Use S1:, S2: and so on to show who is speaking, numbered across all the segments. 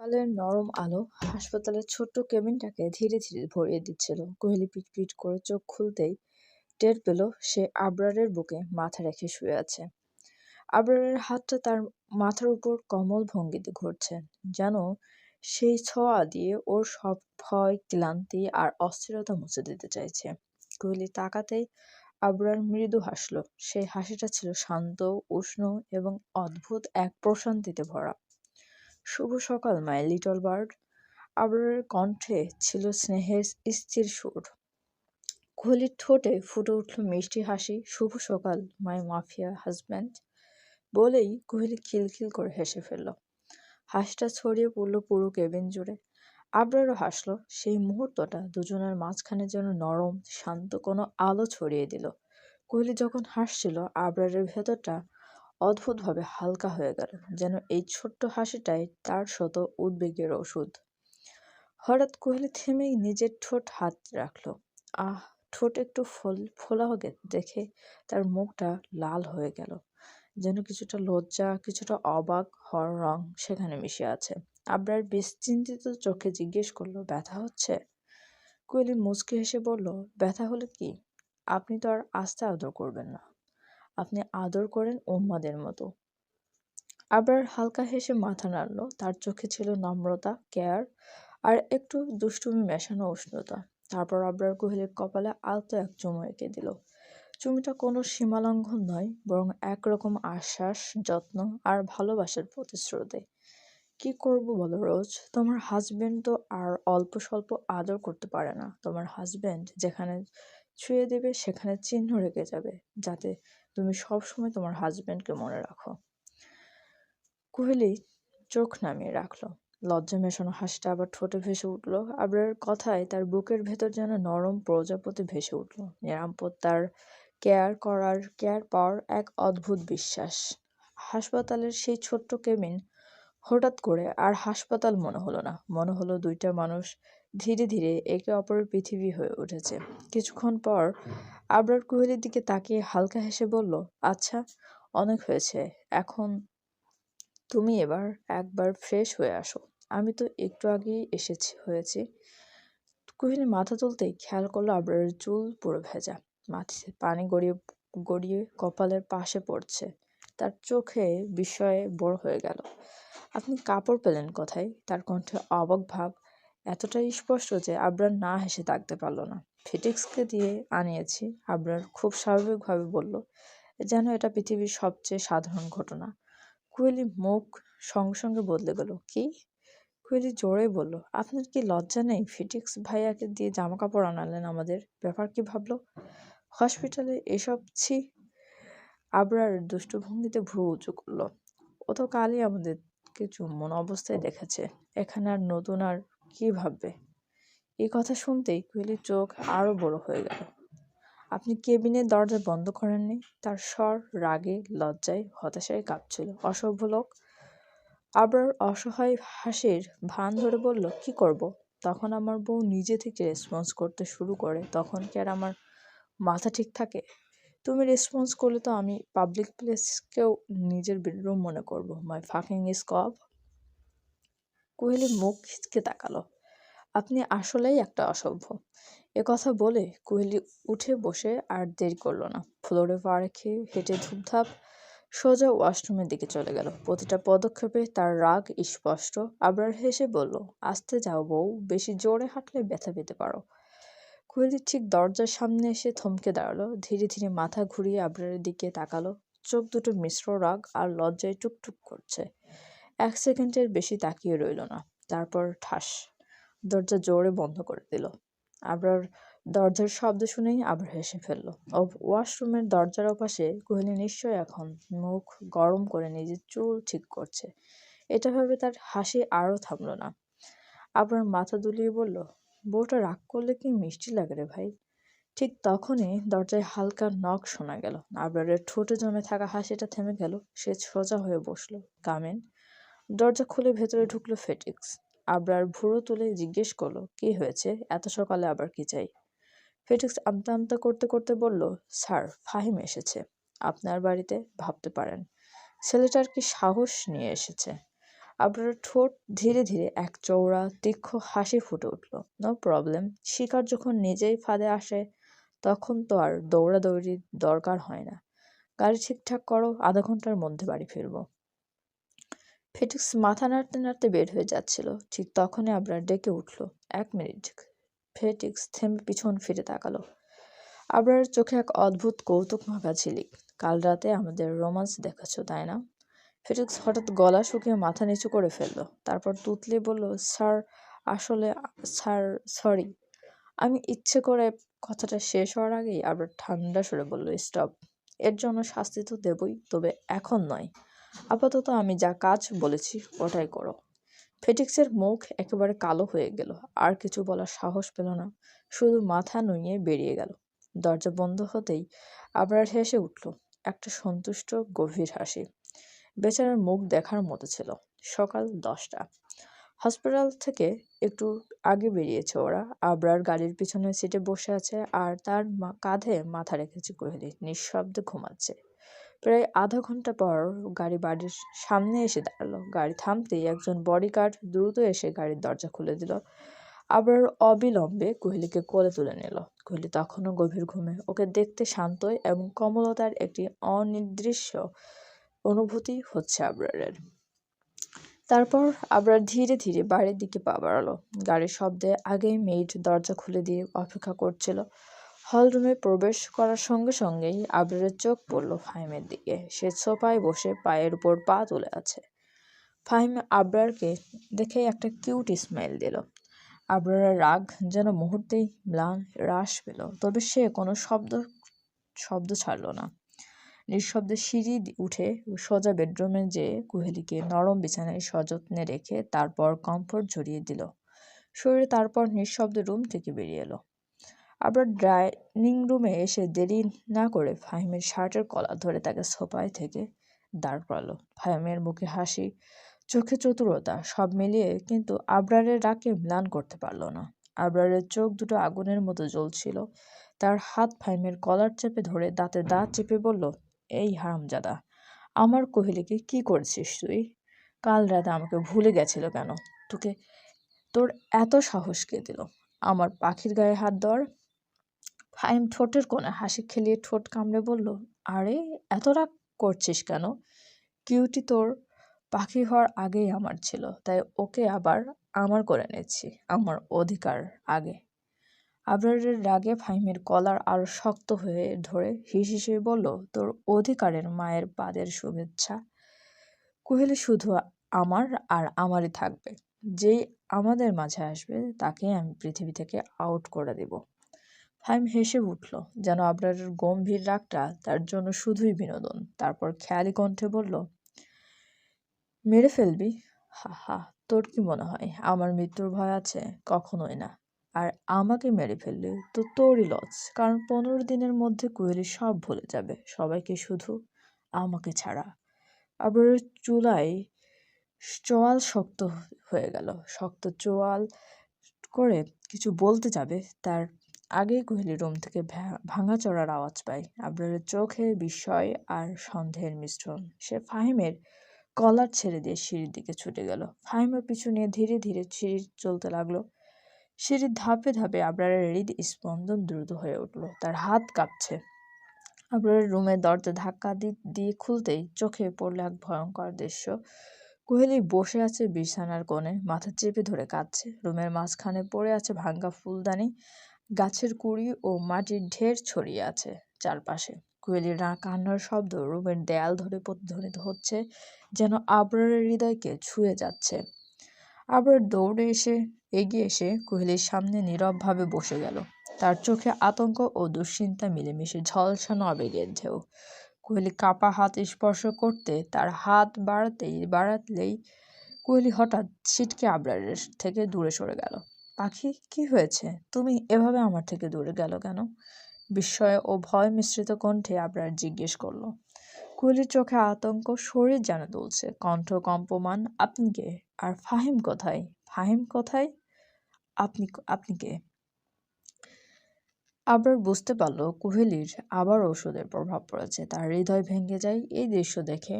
S1: সকালের নরম আলো হাসপাতালের ছোট্ট কেবিনটাকে ধীরে ধীরে ভরিয়ে দিচ্ছিল। কোহলি পিট করে চোখ খুলতেই টের পেল সে আবরারের বুকে মাথা রেখে শুয়ে আছে। আবরারের হাতটা তার মাথার উপর কমল ভঙ্গিতে ঘুরছে, যেন সেই ছোঁয়া দিয়ে ওর সব ভয়, ক্লান্তি আর অস্থিরতা মুছে দিতে চাইছে। কোহলি তাকাতেই আবরার মৃদু হাসল। সেই হাসিটা ছিল শান্ত, উষ্ণ এবং অদ্ভুত এক প্রশান্তিতে ভরা। শুভ সকাল মাই লিটল বার্ড আবরারের কণ্ঠে ছিল স্নেহের স্থির সুর। কোহলির ঠোঁটে ফুটে উঠল মিষ্টি হাসি, শুভ সকাল মাই মাফিয়া হাজব্যান্ড বলেই কোহলি খিলখিল করে হেসে ফেলল। হাসিটা ছড়িয়ে পড়ল পুরো কেবিন জুড়ে। আবরারও হাসলো, সেই মুহূর্তটা দুজনের মাঝখানে যেন নরম, শান্ত কোনো আলো ছড়িয়ে দিল। কোহলি যখন হাসছিল, আবরারের ভেতরটা অদ্ভুতভাবে হালকা হয়ে গেল, যেন এই ছোট্ট হাসিটাই তার শত উদ্বেগের ওষুধ। হঠাৎ কোহলি থেমেই নিজের ঠোঁট হাত রাখল। আহ, ঠোঁট একটু ফল, ফোলা দেখে তার মুখটা লাল হয়ে গেল, যেন কিছুটা লজ্জা, কিছুটা অবাক হওয়ার রং সেখানে মিশে আছে। আবরার চিন্তিত চোখে জিজ্ঞেস করল, ব্যথা হচ্ছে? কোহলি মুচকে হেসে বলল, ব্যথা হলে কি? আপনি তো আর আস্তে আদর করবেন না। আপনি আদর করেন উম্মাদের মতো। আবার হালকা হেসে মাথা নাড়ল, তার চোখে ছিল নম্রতা, কেয়ার, আর একটু দুষ্টুমি মেশানো উষ্ণতা। তারপর আবরার কোহলির কপালে আলতো এক চুমু এঁকে দিল। চুমিটা কোনো সীমালঙ্ঘন নয়, বরং একরকম আশ্বাস, যত্ন আর ভালোবাসার প্রতিশ্রুতি। কি করব বলো রোজ? তোমার হাজবেন্ড তো আর অল্প স্বল্প আদর করতে পারে না। তোমার হাজবেন্ড যেখানে ছুঁয়ে দেবে, সেখানে চিহ্ন রেখে যাবে, যাতে তুমি সবসময় তোমার হাজব্যান্ডকে মনে রাখো। কোহলি চোখ নামিয়ে রাখল। লজ্জা মেশানো হাসিটা আবার ঠোঁটে ভেসে উঠল। আবার কথায় তার বুকের ভেতর যেন নরম প্রজাপতি ভেসে উঠল। নিরাপদ তার কেয়ার করার কেয়ার পাওয়ার এক অদ্ভুত বিশ্বাস। হাসপাতালের সেই ছোট্ট কেবিন হঠাৎ করে আর হাসপাতাল মনে হলো না। মনে হলো দুইটা মানুষ ধীরে ধীরে একে অপরের পৃথিবী হয়ে উঠেছে। কিছুক্ষণ পর আবরার কুহেলির দিকে তাকিয়ে হালকা হেসে বলল আচ্ছা অনেক হয়েছে। এখন তুমি এবার একবার ফ্রেশ হয়ে আসো। আমি তো একটু আগেই এসেছি, হয়েছি। কোহলি মাথা তুলতেই খেয়াল করল আবরারের চুল পুরো ভেজা। মাথায় পানি গড়িয়ে গড়িয়ে কপালের পাশে পড়ছে। তার চোখে বিস্ময়ে বড় হয়ে গেল। আপনি কাপড় পেলেন কোথায়? তার কণ্ঠে অবাক ভাব এতটাই স্পষ্ট যে আবরার না হেসে থাকতে পারল না। ফিটিক্সকে দিয়ে আনিয়েছি, আবরার খুব স্বাভাবিকভাবে বলল যেন এটা পৃথিবীর সবচেয়ে সাধারণ ঘটনা। কুয়েলি মুখ সঙ্গে সঙ্গে বদলে গেল। কি? কুয়েলি জোরে বলল, আপনার কি লজ্জা নেই? ফিটিক্স ভাইয়াকে দিয়ে জামা কাপড় আনালেন আমাদের? ব্যাপার কি ভাবলো? হসপিটালে এসব ছি। আবরার দুষ্টভঙ্গিতে ভ্রু উঁচু করল, ও তো কালই আমাদেরকে চুম্বন অবস্থায় দেখেছে। এখানে আর নতুন আর কি ভাববে? এই কথা শুনতেই কোহলির চোখ আরও বড় হয়ে গেল। আপনি কেবিনের দরজা বন্ধ করেননি? তার স্বর রাগে, লজ্জায়, হতাশায় কাঁপছিল। অসভ্য লোক আবার অসহায় হাসির ভান ধরে বলল, কি করব? তখন আমার বউ নিজে থেকে রেসপন্স করতে শুরু করে। তখন কি আর আমার মাথা ঠিক থাকে? তুমি রেসপন্স করলে তো আমি পাবলিক প্লেসকেও নিজের বেডরুম মনে করব। মাই ফাকিং ইজ কব কোহলি মুখ খিচকে তাকালো। আপনি আসলেই একটা অসভ্য। এ কথা বলে কোহলি উঠে বসে আর দেরি করল না। ফ্লোরে পা রেখে হেঁটে ধূপধাপ সোজা ওয়াশরুমের দিকে চলে গেল। প্রতিটা পদক্ষেপে তার রাগ স্পষ্ট। আবরার হেসে বলল, আস্তে যাও বউ, বেশি জোরে হাঁটলে ব্যথা পেতে পারো। কোহলি ঠিক দরজার সামনে এসে থমকে দাঁড়াল। ধীরে ধীরে মাথা ঘুরিয়ে আবরারের দিকে তাকালো। চোখ দুটো মিশ্র রাগ আর লজ্জায় টুকটুক করছে। এক সেকেন্ডের বেশি তাকিয়ে রইল না। তারপর ঠাস, দরজা জোরে বন্ধ করে দিল। আবরার দরজার শব্দ শুনেই আবার হেসে ফেলল। ওয়াশরুমের দরজার ওপাশে কোহলি নিশ্চয় এখন মুখ গরম করে নিজের চুল ঠিক করছে। এটা ভেবে তার হাসি আরও থামলো না। আবার মাথা দুলিয়ে বলল, বউটা রাগ করলে কি মিষ্টি লাগে রে ভাই? ঠিক তখনই দরজায় হালকা নখ শোনা গেল। আবরারের ঠোঁটে জমে থাকা হাসিটা থেমে গেল। সে সোজা হয়ে বসল। কামেন দরজা খুলে ভেতরে ঢুকলো ফেটিক্স। আবরার ভুরো তুলে জিজ্ঞেস করল, কি হয়েছে? এত সকালে আবার কি চাই? ফেটিক্স আমতা আমতা করতে করতে বলল, স্যার, ফাহিম এসেছে। আপনার বাড়িতে? ভাবতে পারেন। ছেলেটার কি সাহস নিয়ে এসেছে? আবরারের ঠোঁট ধীরে ধীরে এক চৌড়া তীক্ষ্ণ হাসি ফুটে উঠল। নো প্রবলেম শিকার যখন নিজেই ফাঁদে আসে, তখন তো আর দৌড়াদৌড়ির দরকার হয় না। গাড়ি ঠিকঠাক করো, আধা ঘণ্টার মধ্যে বাড়ি ফিরবো। ফেটিক্স মাথা নাড়তে নাড়তে বের হয়ে যাচ্ছিল। ঠিক তখনই আবরার ডেকে উঠল। এক মিনিট। ফেটিক্স থেমে পিছন ফিরে তাকালো। আবরার চোখে এক অদ্ভুত কৌতুক মাখা ঝিলিক। কাল রাতে আমাদের রোমান্স দেখাচ্ছ, তাই না? ফেটিক্স হঠাৎ গলা শুকিয়ে মাথা নিচু করে ফেলল। তারপর তুতলে বলল, স্যার, আসলে, স্যার, সরি। আমি ইচ্ছে করে কথাটা শেষ হওয়ার আগেই আবার ঠান্ডা সরে বলল, স্টপ। এর জন্য শাস্তি তো দেবই, তবে এখন নয়। আপাতত আমি যা কাজ বলেছি, ওটাই করো। ফেটিক্সের মুখ একেবারে কালো হয়ে গেল, আর কিছু বলার সাহস পেল না, শুধু মাথা নুইয়ে বেরিয়ে গেল। দরজা বন্ধ হতেই আবার হেসে উঠল, একটা সন্তুষ্ট গভীর হাসি। বেচারার মুখ দেখার মতো ছিল, সকাল দশটা। হসপিটাল থেকে একটু আগে বেরিয়েছে ওরা। আবরার গাড়ির পিছনে সিটে বসে আছে, আর তার কাঁধে মাথা রেখেছে কোহলি, নিঃশব্দে ঘুমাচ্ছে। প্রায় আধা ঘণ্টা পর গাড়ি বাড়ির সামনে এসে দাঁড়াল। গাড়ি থামতেই একজন বডিগার্ড দ্রুত এসে গাড়ির দরজা খুলে দিল। আবার অবিলম্বে কোহলিকে কোলে তুলে নিল। কোহলি তখনও গভীর ঘুমে। ওকে দেখতে শান্ত এবং কমলতার একটি অনির্দিষ্ট অনুভূতি হচ্ছে আবরারের। তারপর আবরার ধীরে ধীরে বাড়ির দিকে পা বাড়ালো। গাড়ির শব্দে আগেই মেয়েট দরজা খুলে দিয়ে অপেক্ষা করছিল। হলরুমে প্রবেশ করার সঙ্গে সঙ্গেই আবরারের চোখ পড়ল ফাহিমের দিকে। সে সোফায় বসে পায়ের উপর পা তুলে আছে। ফাহিম আবরারকে দেখে একটা কিউট স্মাইল দিল। আবরারের রাগ যেন মুহূর্তেই ম্লান, হ্রাস পেল, তবে সে কোনো শব্দ শব্দ ছাড়ল না। নিঃশব্দে সিঁড়ি উঠে সোজা বেডরুমে যেয়ে কুহেলিকে নরম বিছানায় সযত্নে রেখে তারপর কমফোর্ট ঝরিয়ে দিল। শরীরে তারপর নিঃশব্দে রুম থেকে বেরিয়ে এলো। আবার ডাইনিং রুমে এসে দেরি না করে ফাহিমের শার্টের কলার ধরে তাকে সোফায় থেকে দাঁড় করালো। ফাহিমের মুখে হাসি, চোখে চতুরতা, সব মিলিয়ে কিন্তু আবরারের রাগকে ম্লান করতে পারল না। আবরারের চোখ দুটো আগুনের মতো জ্বলছিল। তার হাত ফাহিমের কলার চেপে ধরে দাঁতে দাঁত চেপে বলল, এই হারামজাদা, আমার কোহলিকে কি করছিস তুই? কাল রাতে আমাকে ভুলে গেছিল কেন? তোকে, তোর এত সাহস কে দিল? আমার পাখির গায়ে হাত দেওয়ার ফাইম ঠোঁটের কোণে হাসি খেলিয়ে ঠোঁট কামড়ে বলল, আরে, এত রাগ করছিস কেন? কিউটি তোর পাখি হওয়ার আগেই আমার ছিল, তাই ওকে আবার আমার করে নিচ্ছি আমার অধিকার আগে। আবরারের রাগে ফাহিমের কলার আরও শক্ত হয়ে ধরে হিস হিসেবে বলল, তোর অধিকারের মায়ের পাদের শুভেচ্ছা। কুহেলি শুধু আমার আর আমারই থাকবে। যেই আমাদের মাঝে আসবে তাকে আমি পৃথিবী থেকে আউট করে দেব। ফাইম হেসে উঠল, যেন আবরারের গম্ভীর রাগটা তার জন্য শুধুই বিনোদন। তারপর খেয়ালি কণ্ঠে বলল, মেরে ফেলবি? হা হা, তোর কি মনে হয়? আমার মৃত্যুর ভয় আছে? কখনোই না। আর আমাকে মেরে ফেললে তো তোরই লজ। কারণ পনেরো দিনের মধ্যে কোয়েলি সব ভুলে যাবে। সবাইকে শুধু আমাকে ছাড়া। আবার চুলায় চোয়াল শক্ত হয়ে গেল। শক্ত চোয়াল করে কিছু বলতে যাবে, তার আগেই কোহলি রুম থেকে ভাঙা চড়ার আওয়াজ পায় আবরারের চোখে বিস্ময় আর সন্দেহের মিশ্রণ। সে ফাহিমের কলার ছেড়ে দিয়ে সিঁড়ির দিকে ছুটে গেল। ফাহিমের পিছু নিয়ে ধীরে ধীরে সিঁড়ি চলতে লাগল। সিঁড়ির ধাপে ধাপে আবরারের হৃদ স্পন্দন দ্রুত হয়ে উঠল। তার হাত কাঁপছে। আবরারের রুমের দরজা ধাক্কা দিয়ে খুলতেই চোখে পড়ল এক ভয়ঙ্কর দৃশ্য। কোহেলি বসে আছে বিছানার কোণে, মাথা চেপে ধরে কাঁদছে। রুমের মাঝখানে পড়ে আছে ভাঙ্গা ফুলদানি। গাছের কুড়ি ও মাটির ঢের ছড়িয়ে আছে চারপাশে। কোয়েলির কান্নার শব্দ রুমের দেয়াল ধরে প্রতিধ্বনিত হচ্ছে যেন আবরারের হৃদয়কে ছুঁয়ে যাচ্ছে। আবার দৌড়ে এসে, এগিয়ে এসে কোহলির সামনে নীরবভাবে বসে গেল। তার চোখে আতঙ্ক ও দুশ্চিন্তা মিলেমিশে ঝলসানো আবেগের ঢেউ। কোহলি কাপা হাত স্পর্শ করতে, তার হাত বাড়াতেই বাড়াতলেই কোহলি হঠাৎ ছিটকে আবরারের থেকে দূরে সরে গেল। পাখি কি হয়েছে? তুমি এভাবে আমার থেকে দূরে গেল কেন? বিস্ময় ও ভয় মিশ্রিত কণ্ঠে আবরার জিজ্ঞেস করল। কোহলির চোখে আতঙ্ক শরীর যেন দুলছে, কণ্ঠ কম্পমান, আপনি কে? আর ফাহিম কোথায়? ফাহিম কোথায়? আপনি আপনি কে? আবার বুঝতে পারল কুহেলির আবার ওষুধের প্রভাব পড়েছে, তার হৃদয় ভেঙে যায় এই দৃশ্য দেখে।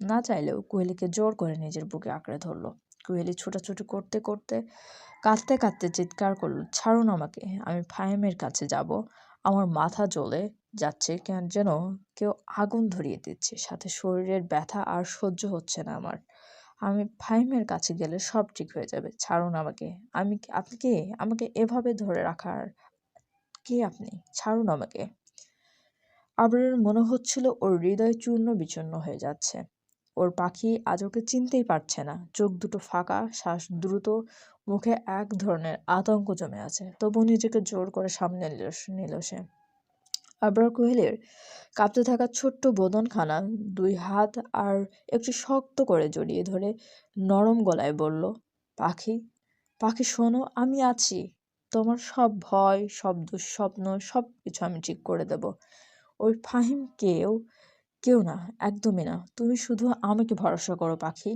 S1: না চাইলেও কুহেলিকে জোর করে নিজের বুকে আঁকড়ে ধরল। কুহেলি ছোটাছুটি করতে করতে কাঁদতে কাঁদতে চিৎকার করল, ছাড়ুন আমাকে, আমি ফাহিমের কাছে যাব। আমার মাথা জ্বলে যাচ্ছে কেন যেন কেউ আগুন ধরিয়ে দিচ্ছে, সাথে শরীরের ব্যথা আর সহ্য হচ্ছে না আমার। আমি ফাহিমের কাছে গেলে সব ঠিক হয়ে যাবে, ছাড়ুন আমাকে। আমি আপনি কে? আমাকে এভাবে ধরে রাখার কে আপনি? ছাড়ুন আমাকে। আবরারের মনে হচ্ছিল ওর হৃদয় চূর্ণ বিচূর্ণ হয়ে যাচ্ছে। ওর পাখি আজ ওকে চিনতেই পারছে না। চোখ দুটো ফাঁকা, শ্বাস দ্রুত, মুখে এক ধরনের আতঙ্ক জমে আছে। তবু নিজেকে জোর করে সামনে নিল সে আবরার কোহেলির কাঁপতে থাকা ছোট্ট বোদনখানা দুই হাত আর একটু শক্ত করে জড়িয়ে ধরে নরম গলায় বলল, পাখি পাখি শোনো, আমি আছি। তোমার সব ভয়, সব দুঃস্বপ্ন সব কিছু আমি ঠিক করে দেব। ওই ফাহিম কেউ না, একদমই না। তুমি শুধু আমাকে ভরসা করো, পাখি।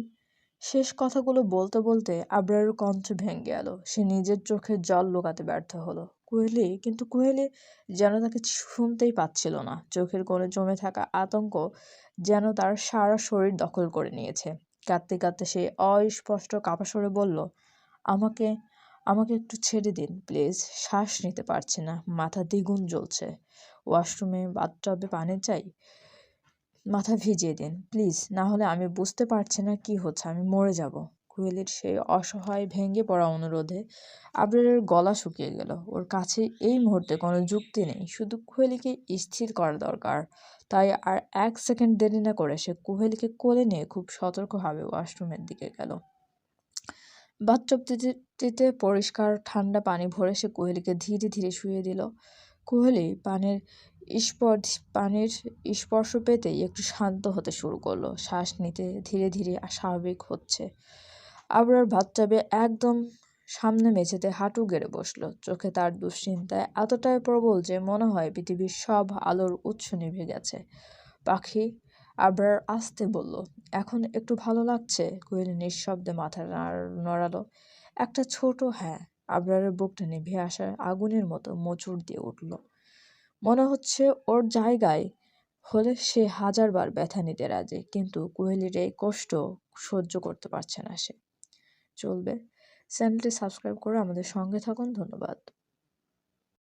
S1: শেষ কথাগুলো বলতে বলতে আবরারের কণ্ঠ ভেঙে গেল সে নিজের চোখের জল লুকাতে ব্যর্থ হলো। কোহেলি কিন্তু কোহেলি যেন তাকে শুনতেই পাচ্ছিল না। চোখের কোণে জমে থাকা আতঙ্ক যেন তার সারা শরীর দখল করে নিয়েছে। কাঁদতে কাঁদতে সে অস্পষ্ট কাপা সরে বলল, আমাকে আমাকে একটু ছেড়ে দিন, প্লিজ। শ্বাস নিতে পারছি না। মাথা দ্বিগুণ জ্বলছে। ওয়াশরুমে বাথটবে পানি চাই? মাথা ভিজিয়ে দিন। প্লিজ, না হলে আমি বুঝতে পারছি না কি হচ্ছে, আমি মরে যাব। কোয়েলির সেই অসহায় ভেঙে পড়া অনুরোধে আবরারের গলা শুকিয়ে গেল। ওর কাছে এই মুহূর্তে কোনো যুক্তি নেই। শুধু কোহেলিকে স্থির করা দরকার। তাই আর এক সেকেন্ড দেরি না করে সে কোহেলিকে কোলে নিয়ে খুব সতর্কভাবে ওয়াশরুমের দিকে গেল। বাথটবটিতে পরিষ্কার ঠান্ডা পানি ভরে সে কোহেলিকে ধীরে ধীরে শুয়ে দিল। কোহেলি পানির স্পর্শ পানির স্পর্শ পেতেই একটু শান্ত হতে শুরু করল। শ্বাস নিতে ধীরে ধীরে স্বাভাবিক হচ্ছে। আবরার বাথটাবে একদম সামনে মেঝেতে হাঁটু গেড়ে বসল। চোখে তার দুশ্চিন্তায় এতটাই প্রবল যে মনে হয় পৃথিবীর সব আলোর উৎস নিভে গেছে। পাখি আবরার আসতে বলল, এখন একটু ভালো লাগছে? কোয়েল নিঃশব্দে মাথা নড়ালো। একটা ছোট হ্যাঁ। আবরারের বুকটা নিভে আসার আগুনের মতো মোচড় দিয়ে উঠল। মনে হচ্ছে ওর জায়গায় হলে সে হাজারবার ব্যথা নিতে রাজি, কিন্তু কোহলির এই কষ্ট সহ্য করতে পারছে না সে। চলবে। চ্যানেলটি সাবস্ক্রাইব করে আমাদের সঙ্গে থাকুন। ধন্যবাদ।